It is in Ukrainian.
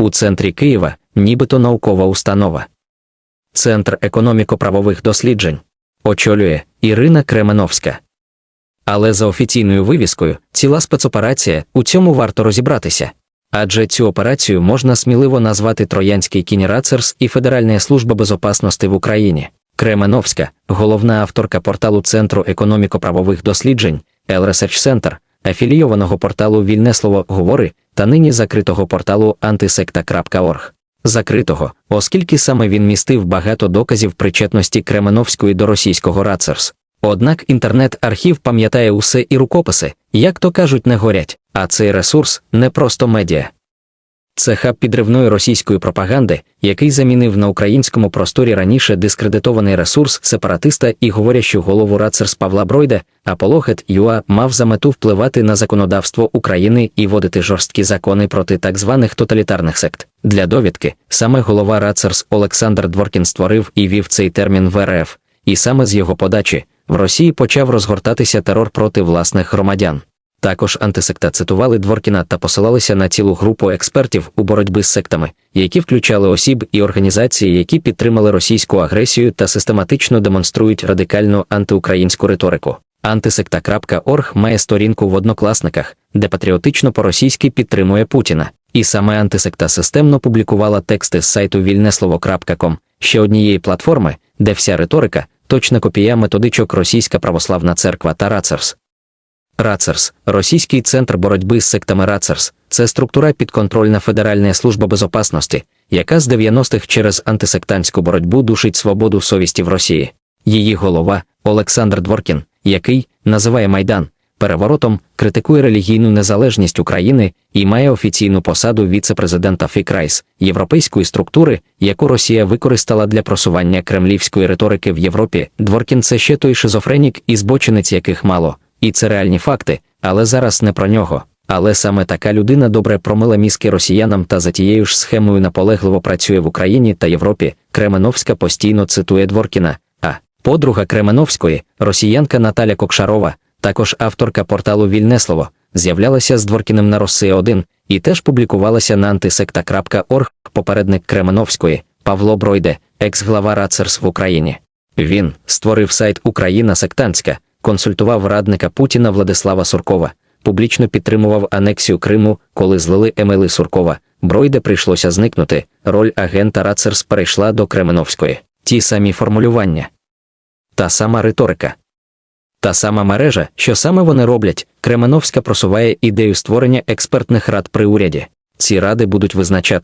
У центрі Києва нібито наукова установа. Центр економіко-правових досліджень очолює Ірина Кременовська. Але за офіційною вивіскою ціла спецоперація у цьому варто розібратися. Адже цю операцію можна сміливо назвати Троянський кінь Рацерс і Федеральна служба безопасності в Україні. Кременовська, головна авторка порталу Центру економіко-правових досліджень L Center, афілійованого порталу Вільне слово говори та нині закритого порталу антисекта.орг. Закритого, оскільки саме він містив багато доказів причетності Кременовської до російського Рацерс. Однак інтернет-архів пам'ятає усе і рукописи, як то кажуть, не горять, а цей ресурс не просто медіа. Це хаб підривної російської пропаганди, який замінив на українському просторі раніше дискредитований ресурс сепаратиста і говорящу голову Рацерс Павла Бройда, Апологет ЮА мав за мету впливати на законодавство України і вводити жорсткі закони проти так званих тоталітарних сект. Для довідки саме голова Рацерс Олександр Дворкін створив і вів цей термін в РФ, і саме з його подачі в Росії почав розгортатися терор проти власних громадян. Також антисекта цитували Дворкіна та посилалися на цілу групу експертів у боротьбі з сектами, які включали осіб і організації, які підтримали російську агресію та систематично демонструють радикальну антиукраїнську риторику. Антисекта.орг має сторінку в однокласниках, де патріотично по-російськи підтримує Путіна, і саме антисекта системно публікувала тексти з сайту вільнеслово.ком, ще однієї платформи, де вся риторика точна копія методичок Російська православна церква та Рацерс. Рацерс, Російський центр боротьби з сектами Рацерс, це структура підконтрольна Федеральна служба безопасності, яка з 90-х через антисектантську боротьбу душить свободу совісті в Росії. Її голова Олександр Дворкін, який називає Майдан переворотом, критикує релігійну незалежність України і має офіційну посаду віце-президента ФІКРАЙС, європейської структури, яку Росія використала для просування кремлівської риторики в Європі. Дворкін це ще той шизофренік і збочинець, яких мало. І це реальні факти, але зараз не про нього. Але саме така людина добре промила мізки росіянам та за тією ж схемою наполегливо працює в Україні та Європі. Кременовська постійно цитує Дворкіна. А подруга Кременовської, росіянка Наталя Кокшарова, також авторка порталу Вільне слово, з'являлася з Дворкіним на Росія 1 і теж публікувалася на антисекта.орг, попередник Кременовської, Павло Бройде, екс-глава Рацерс в Україні. Він створив сайт Україна Сектантська консультував радника Путіна Владислава Суркова, публічно підтримував анексію Криму, коли злили емейли Суркова. Бройде прийшлося зникнути. Роль агента Рацерс перейшла до Кременовської. Ті самі формулювання, та сама риторика. Та сама мережа, що саме вони роблять, Кременовська просуває ідею створення експертних рад при уряді. Ці ради будуть визначати.